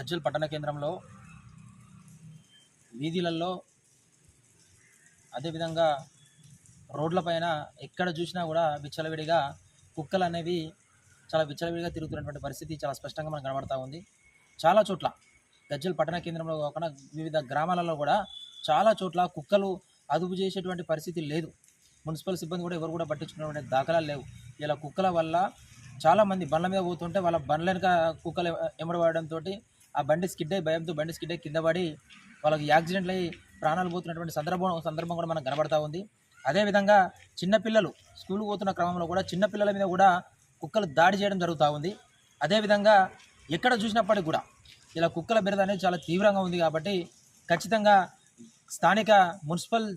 గజ్వల్ పట్టణ కేంద్రంలో వీధులలో అదేవిధంగా రోడ్లపైన ఎక్కడ చూసినా కూడా విచ్చలవిడిగా కుక్కలు అనేవి చాలా విచ్చలవిడిగా తిరుగుతున్నటువంటి పరిస్థితి చాలా స్పష్టంగా మనకు కనబడతా ఉంది. చాలా చోట్ల గజ్జల్ పట్టణ కేంద్రంలో కాకుండా వివిధ గ్రామాలలో కూడా చాలా చోట్ల కుక్కలు అదుపు చేసేటువంటి పరిస్థితి లేదు. మున్సిపల్ సిబ్బంది కూడా ఎవరు కూడా పట్టించుకున్నటువంటి దాఖలాలు లేవు. ఇలా కుక్కల వల్ల చాలామంది బండ్ల మీద పోతుంటే వాళ్ళ బండ్ల వెనుక కుక్కలు ఎమ్మడబడడంతో ఆ బండి స్కిడ్ అయ్యి భయంతో బండి స్కిడ్ అయ్యి కింద పడి వాళ్ళకి యాక్సిడెంట్లు అయ్యి ప్రాణాలు పోతున్నటువంటి సందర్భం సందర్భం కూడా మనకు కనబడతా ఉంది. అదేవిధంగా చిన్నపిల్లలు స్కూల్కి పోతున్న క్రమంలో కూడా చిన్నపిల్లల మీద కూడా కుక్కలు దాడి చేయడం జరుగుతూ ఉంది. అదేవిధంగా ఎక్కడ చూసినప్పటికీ కూడా ఇలా కుక్కల బిరద అనేది చాలా తీవ్రంగా ఉంది కాబట్టి ఖచ్చితంగా స్థానిక మున్సిపల్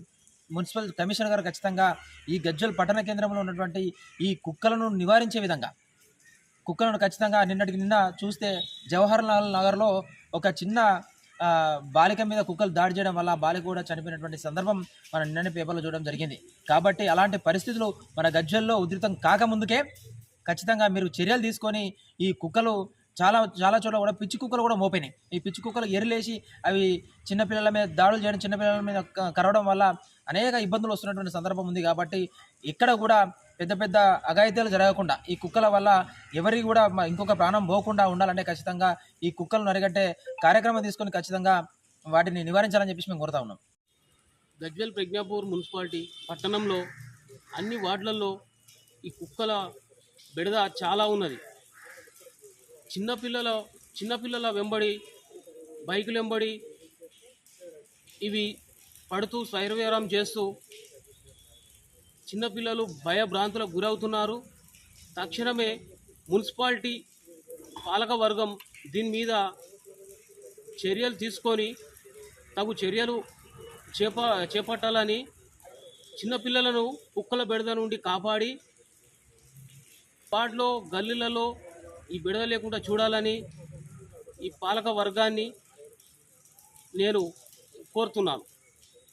మున్సిపల్ కమిషనర్ గారు ఖచ్చితంగా ఈ గజ్వల్ పట్టణ కేంద్రంలో ఉన్నటువంటి ఈ కుక్కలను నివారించే విధంగా కుక్కలను ఖచ్చితంగా నిన్నటికి నిన్న చూస్తే జవహర్ లాల్ నగర్లో ఒక చిన్న బాలిక మీద కుక్కలు దాడి చేయడం వల్ల బాలిక కూడా చనిపోయినటువంటి సందర్భం మన నిన్ననే పేపర్లో చూడడం జరిగింది. కాబట్టి అలాంటి పరిస్థితులు మన గజ్వల్లో ఉధృతం కాకముందుకే ఖచ్చితంగా మీరు చర్యలు తీసుకొని ఈ కుక్కలు చాలా చాలా చోట్ల కూడా పిచ్చి కుక్కలు కూడా మోపినాయి. ఈ పిచ్చి కుక్కలు ఎరిలేసి అవి చిన్నపిల్లల మీద దాడులు చేయడం చిన్నపిల్లల మీద కరవడం వల్ల అనేక ఇబ్బందులు వస్తున్నటువంటి సందర్భం ఉంది. కాబట్టి ఇక్కడ కూడా పెద్ద పెద్ద అఘాయిత్యాలు జరగకుండా ఈ కుక్కల వల్ల ఎవరికి కూడా ఇంకొక ప్రాణం పోకుండా ఉండాలంటే ఖచ్చితంగా ఈ కుక్కలను అరిగట్టే కార్యక్రమం తీసుకొని ఖచ్చితంగా వాటిని నివారించాలని చెప్పేసి మేము కోరుతా ఉన్నాం. గజ్వెల్ ప్రజ్ఞాపూర్ మున్సిపాలిటీ పట్టణంలో అన్ని వార్డులలో ఈ కుక్కల బెడద చాలా ఉన్నది. చిన్నపిల్లల చిన్నపిల్లల వెంబడి బైకులు వెంబడి ఇవి పడుతూ శైర్వ్యారం చేస్తూ చిన్నపిల్లలు భయభ్రాంతులకు గురవుతున్నారు. తక్షణమే మున్సిపాలిటీ పాలక వర్గం దీని మీద చర్యలు తీసుకొని తగు చర్యలు చేప చేపట్టాలని చిన్నపిల్లలను కుక్కల బెడద నుండి కాపాడి వాటిలో గల్లీలలో ఈ బెడద లేకుండా చూడాలని ఈ పాలక వర్గాన్ని నేను కోరుతున్నాను.